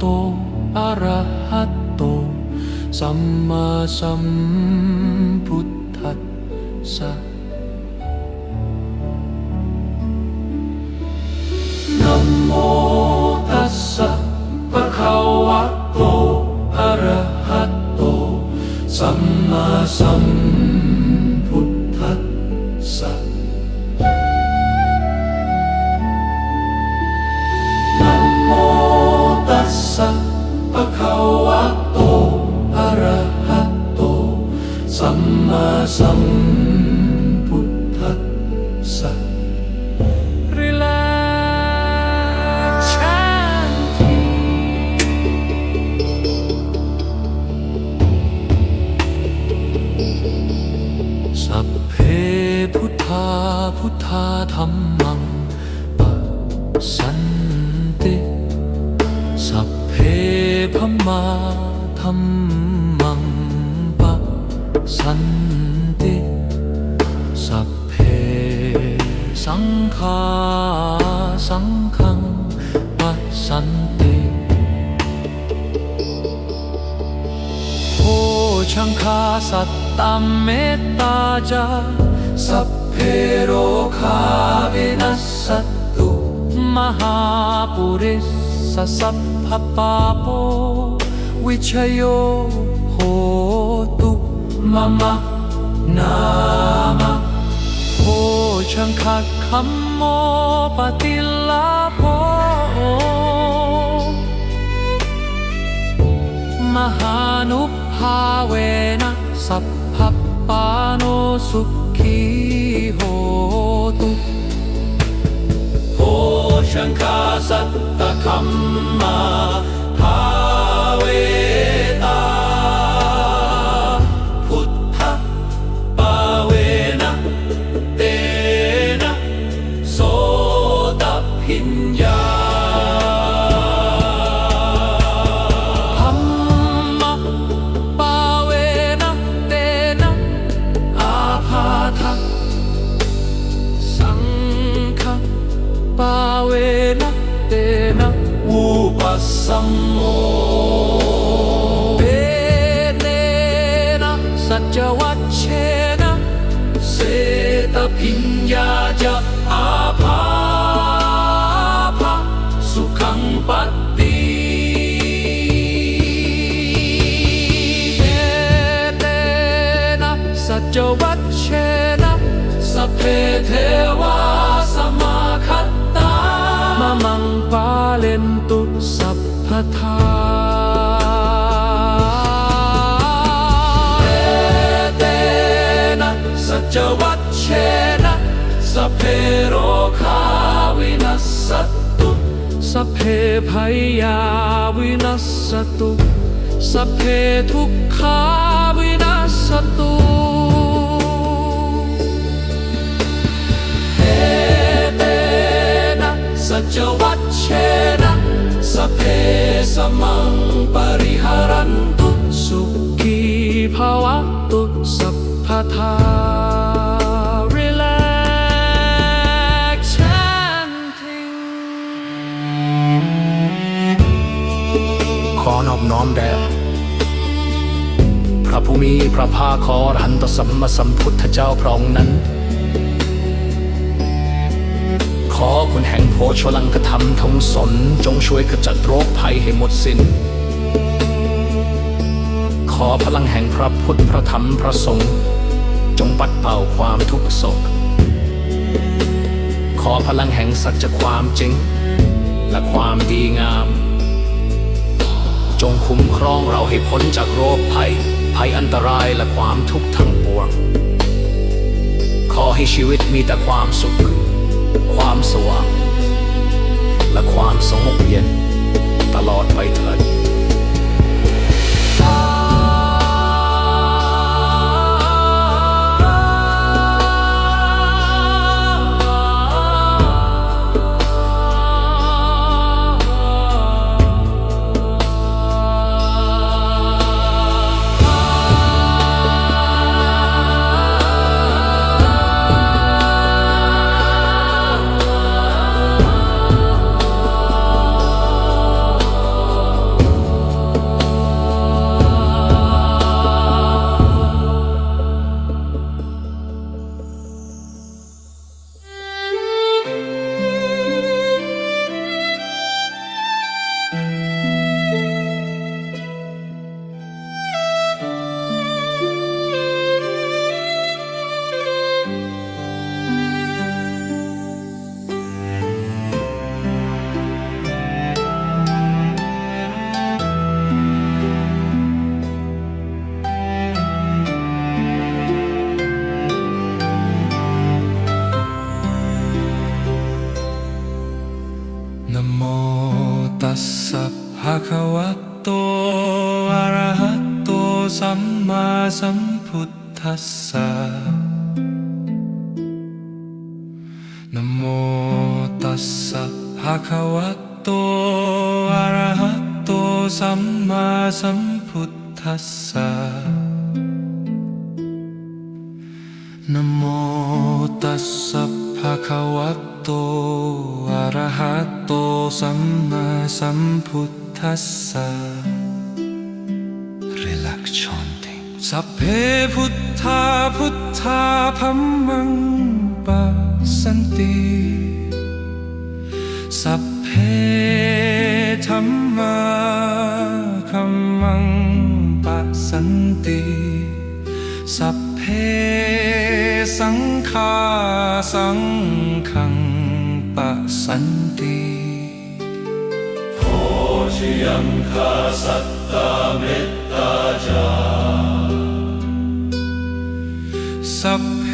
โตอะระหะโต สัมมาสัมพุทธัสสะ ธาพุทธาธรรมังปัสสันติ สัพเพพมาธรรมังปัสสันติ สัพเพสังฆาสังฆังปัสสันติโอชังคาสัตตมเมตตาจาสัพ เพโรคาวินัสสตุी हो हो शङ्खा सत्खम् ปสัมโมเทาเอเตนะสัจวัชเชนะสัพเพโรคาวินัสสตุสัพเพพยาวินัสสตุสัพเพทุกขาวินัสสตุเอเตนะสัจวัชเชนะ สัพเพสมังปริหารันตุสุขีภาวะตุสัพพทา relaxanting ขอนอบน้อมแด่พระผู้มีพระภาคอรหันตสัมมาสัมพุทธเจ้าพระองค์นั้น อคุณแห่งโพชลังกธรรมทงสน จงช่วยขจัดโรคภัยให้หมดสิน้น ขอพลังแห่งพระพุทธพระธรรมพระสงฆ์จงปัดเป่าความทุกข์โศก ขอพลังแห่งสัจความจริง และความดีงาม จงคุ้มครองเราให้พ้นจากโรคภัย ภัยอันตรายและความทุกข์ทั้งปวง ขอให้ชีวิตมีแต่ความสุข ความสว่าง และความสงบเย็น ตลอดไปเถิด โมตัสสะภะคะวะโตอะระหะโตสัมมาสัมพุทธัสสะนโมตัสสะภะคะวะโตอะระหะโตสัมมาสัมพุทธัสสะนโมตัสสะภะคะวะโต ระหะโตสัมมาสัมพุทธัสสะ Relax chanting สัพเพพุทธาพุทธาพัมมังปัสสันติ สัพเพธรรมาคัมมังปัสสันติ สัพเพสังฆาสังขัง ปัสสันติสัพเพ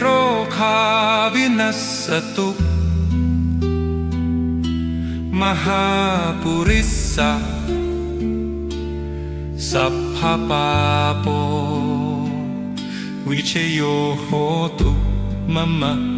โรคาวินัสสตุมหาปุริสะสัพพปาโป วิเชโยโหตุมะมะ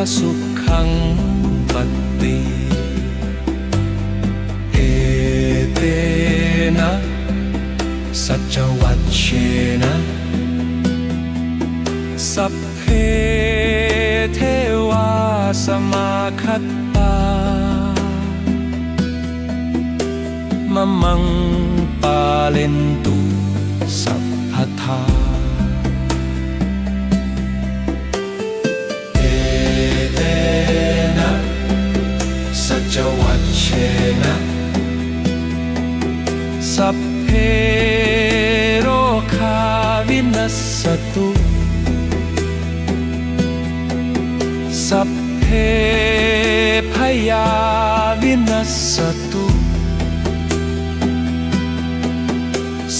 พสุขังปฏิเอเ रोखाविनसतु सप्थे भया विनशतु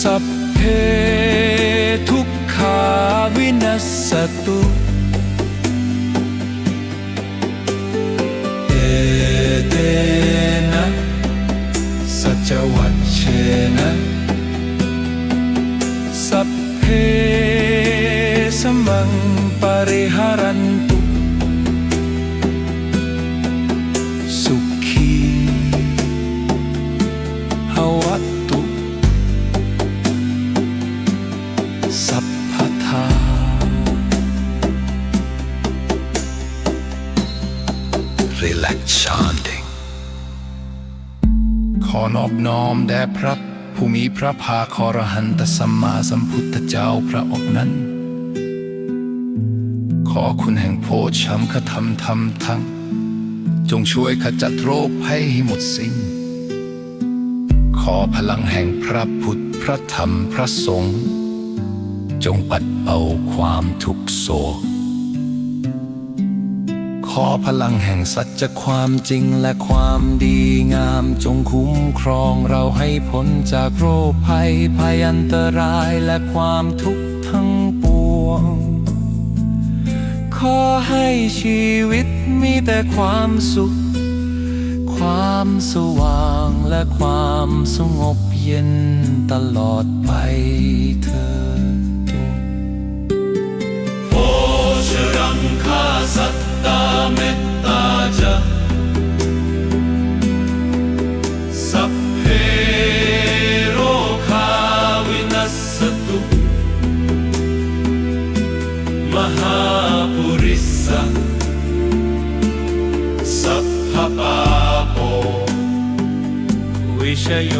सप्त สมังปริหารันตุสุขีหวัตตุสัพพทา Relax chanting ขอนอบน้อมแด่พระผู้มีพระภาคอรหันตสัมมาสัมพุทธเจ้าพระองค์นั้น ขอคุณแห่งโพชัมคธรรมธรรมทั้ง จงช่วยขจัดโรคภัยให้หมดสิ้น ขอพลังแห่งพระพุทธพระธรรมพระสงฆ์จงปัดเป่าความทุกโศก ขอพลังแห่งสัจความจริงและความดีงามจงคุ้มครองเราให้พ้นจากโรคภัยภัยอันตรายและความทุกข์ ขอให้ชีวิตมีแต่ความสุข ความสว่างและความสงบเย็นตลอดไปเธอโอชรังคาสัตตาเมตตาจะ วิชโ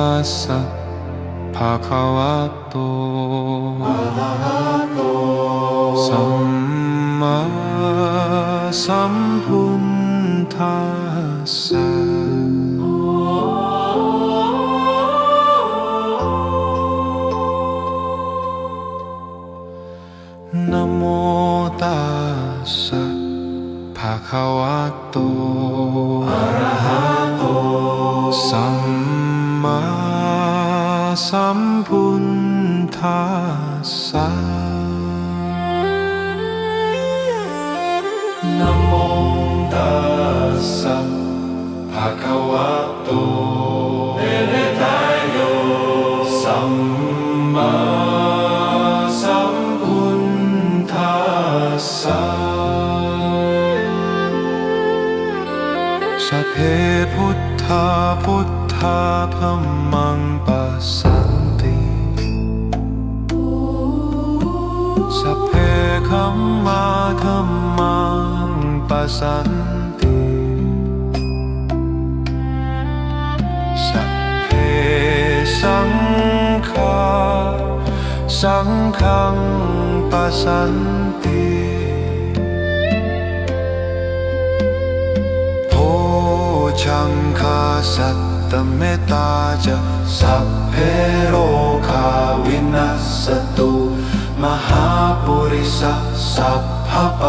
ตัสสะภะคะวะโตสัมมาสัมพุทธัสสะ สัมพุทธัสสะนะโมตัสสะภะคะวะโตเอเลทายโยสัมมาสัมพุทธัสสะสัพเพพุทธาพุทธาพระมังปัสสัน สัพเพคัมมาธรรมังปัสสันติสัพเพสังฆาสังฆังปัสสันติโพชังคาสัตตเมตตาจะสัพเพโรคาวินัสตุ มหาปุริสสัพพป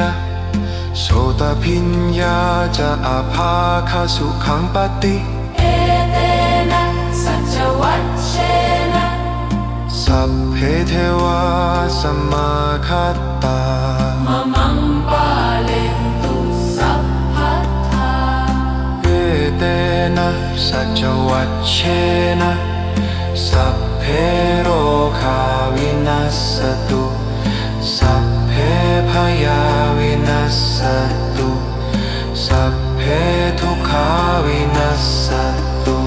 นะโสตพิญญาจะอาภาคาสุขังปติเอเตนะสัจวัชเชนะสัพเพเทวาสมมาคัตตามะมังปาเลนตุสัพพัทธาเอเตนะสัจวัชเชนะสัพเพโรคาวินัสสตุ สสตุสัพเพทุกขาวินัสสตุ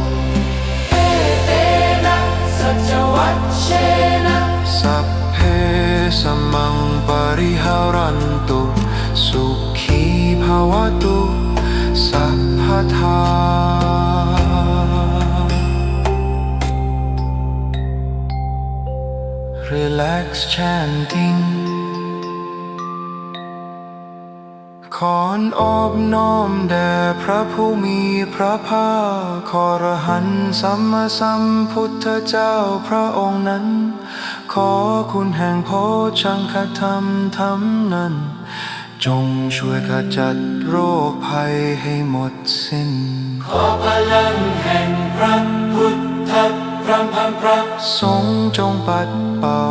เอเตนะสัจวัชเชนะสัพเพสมมังปริหารันตุสุขีภาวะตุสัพพทา Relax chanting ขอนอบน้อมแด่พระผู้มีพระภาคขอรหันสัมมาสัมพุทธเจ้าพระองค์นั้น ขอคุณแห่งโพชังคธรรมธรรมนั้น จงช่วยขจัดโรคภัยให้หมดสิ้น ขอพลังแห่งพระพุทธพระพันพระทรงจงปัดเป่า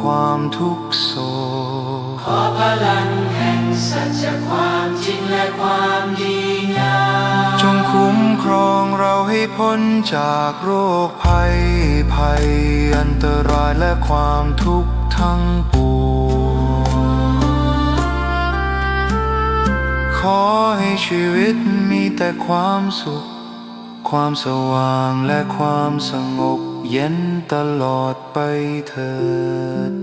ความทุกข์โศกขอพลัง สัจความจริงและความดีงามจงพ้นจากโรคภัย ภัย อันตรายและความทุกข์ทั้งปวงขอให้ชีวิตมีแต่ความสุข ความสว่างและความสงบเย็นตลอดไปเถิด